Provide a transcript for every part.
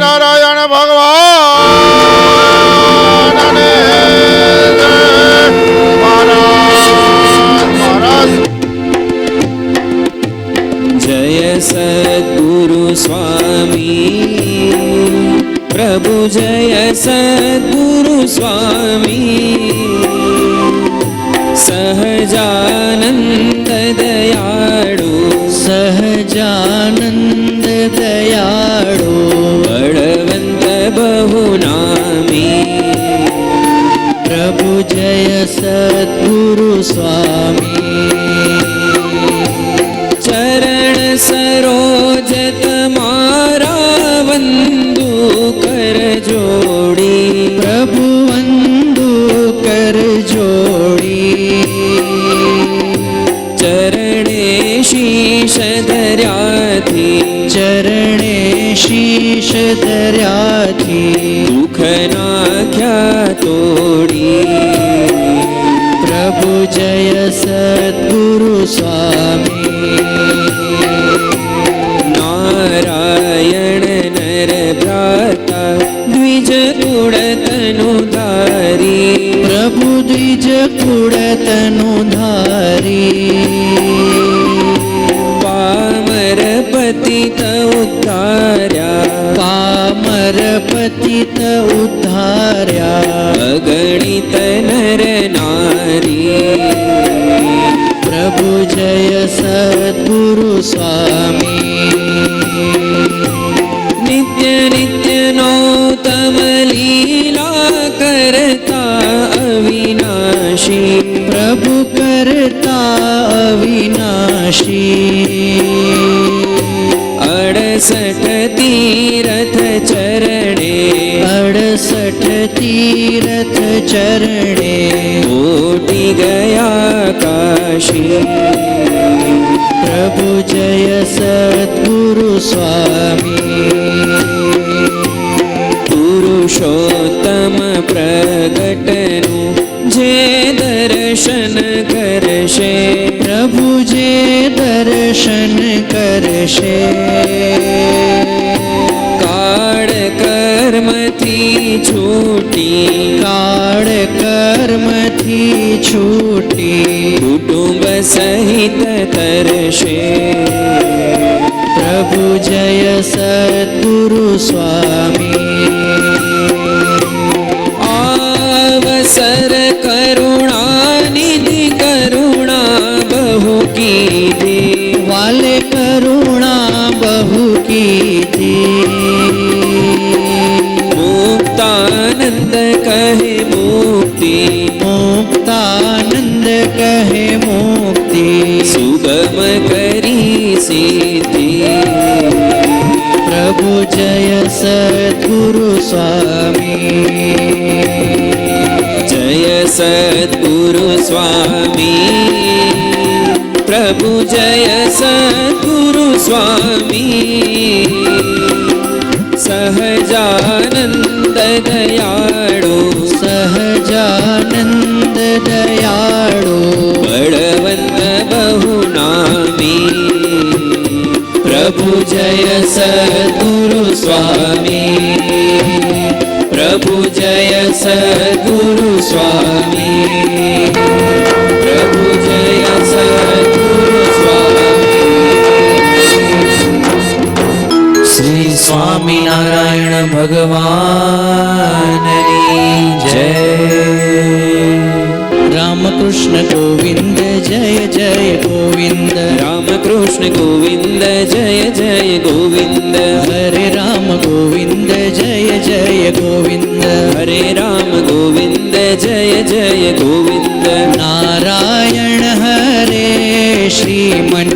નારાયણ ભગવાન જય સદગુરુ સ્વામી. પ્રભુ જય સદગુરુ સ્વામી. સહજાનંદ દયાળુ. સહજાનંદ દયાળુ. कर जोड़ी। प्रभु बंधु कर जोड़ी। चरणे शीश दरिया थी। चरणे शीश दरिया थी। दुख ना क्या तोड़ी। प्रभु जय सतगुरु स्वामी। ભ્રાતા દ્વિજ કુળ તનુ ધારી. પ્રભુ દ્વિજ કુળતનુ ધારી. પામર પતિત ઉદ્ધાર્યા. પામર પતિત ઉદ્ધાર્યા. અગણિત નર નારી. પ્રભુ જય સદગુરુ સ્વામી. काशी अड़सठ तीरथ चरणे। अड़सठ तीरथ चरणे। ओटी गया काशी। प्रभु जय सद्गुरु स्वामी। पुरुषो કરશે. કાળ કર્મથી છૂટી કાળ કર્મથી છૂટી કુટુંબ સહિત તરશે. પ્રભુ જય સદગુરુ સ્વામી. सदगुरु स्वामी जय सदगुरु स्वामी। प्रभु जय सदगुरु स्वामी। सहजानंद दयाड़ो सहजानंद दयाड़ो जय सदगुरु स्वामी। प्रभु जय सदगुरु स्वामी। प्रभु जय सदगुरु स्वामी। श्री स्वामी नारायण भगवान जय। रामकृष्ण गोविंद ജയ ജയ ഗോവിന്ദ രാമകൃഷ്ണ ഗോവിന്ദ ജയ ജയ ഗോവിന്ദ ഹരേ രാമ ഗോവിന്ദ ജയ ജയ ഗോവിന്ദ ഹരേ രാമ ഗോവിന്ദ ജയ ജയ ഗോവിന്ദ നാരായണ ഹരേ ശ്രീമണി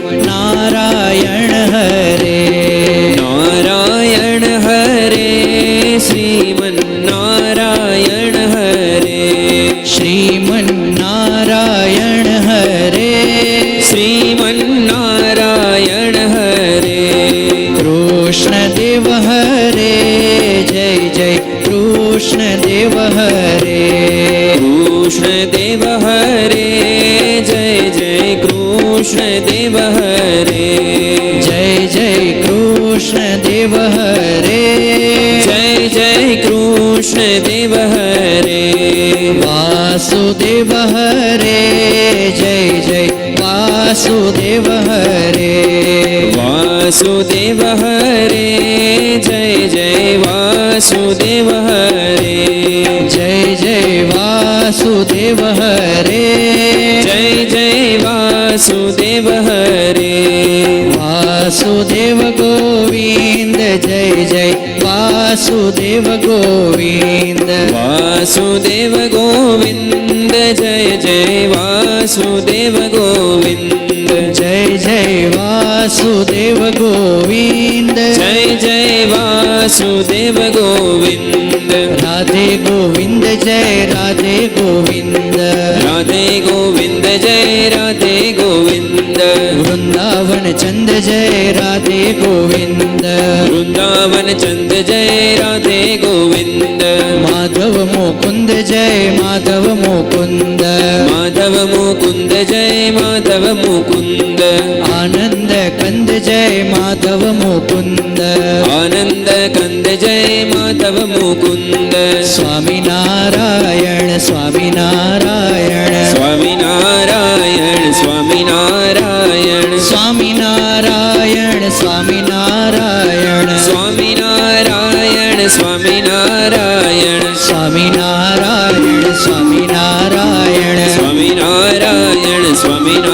कृष्ण देव हरे। कृष्ण देव हरे जय जय कृष्ण देव हरे। जय जय कृष्ण देव हरे। जय जय कृष्ण देव हरे। वासुदेव हरे जय जय वासुदेव हरे। वासुदेव हरे जय વાસુદેવ હરે. જય જય વાસુદેવ હરે. જય જય વાસુદેવ હરે. વાસુદેવ ગોવિંદ જય જય વાસુદેવ ગોવિંદ. વાસુદેવ ગોવિંદ જય જય વાસુદેવ ગોવિંદ. જય जय वासुदेव गोविन्द जय जय वासुदेव गोविन्द राधे गोविन्द जय राधे गोविन्द राधे गोविन्द जय राधे गोविन्द वृन्दावन चन्द जय राधे गोविन्द वृन्दावन चन्द जय राधे गोविन्द माधव मुकुन्द जय माधव मुकुन्द माधव मुकुन्द जय ಮಾಧವ ಮುಕುಂದ ಆನಂದ ಕಂದ ಜಯ ಮಾಧವ ಮುಕುಂದ ಆನಂದ ಕಂದ ಜಯ ಮಾಧವ ಮುಕುಂದ ಸ್ವಾಮಿ ನಾರಾಯಣ ಸ್ವಾಮಿ ನಾರಾಯಣ ಸ್ವಾಮಿ ನಾರಾಯಣ ಸ್ವಾಮಿ ನಾರಾಯಣ ಸ್ವಾಮಿ ನಾರಾಯಣ ಸ್ವಾಮಿ ನಾರಾಯಣ ಸ್ವಾಮಿ ನಾರಾಯಣ ಸ್ವಾಮಿ ನಾರಾಯಣ ಸ್ವಾಮಿ ನಾರಾಯಣ ಸ್ವಾಮಿ ನಾರಾಯಣ ಸ್ವಾಮಿ ನಾರಾಯಣ ಸ್ವಾಮಿ ನಾರಾಯಣ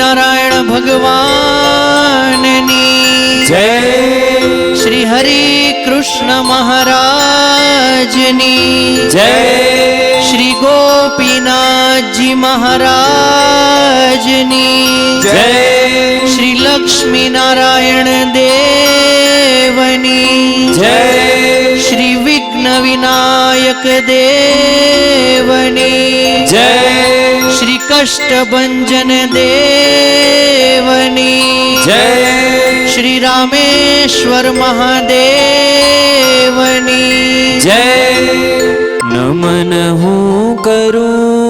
नारायण भगवान नी। जय। श्री हरि कृष्ण महाराज नी। जय। श्री गोपीनाथ जी महाराज नी। जय। श्री लक्ष्मी नारायण देवनी जय। श्री विघ्न विनायक देवनी जय। कष्टभञ्जन देवनी। जय। श्रीरामेश्वर महादेवनी। जय। नमन हूँ करूँ।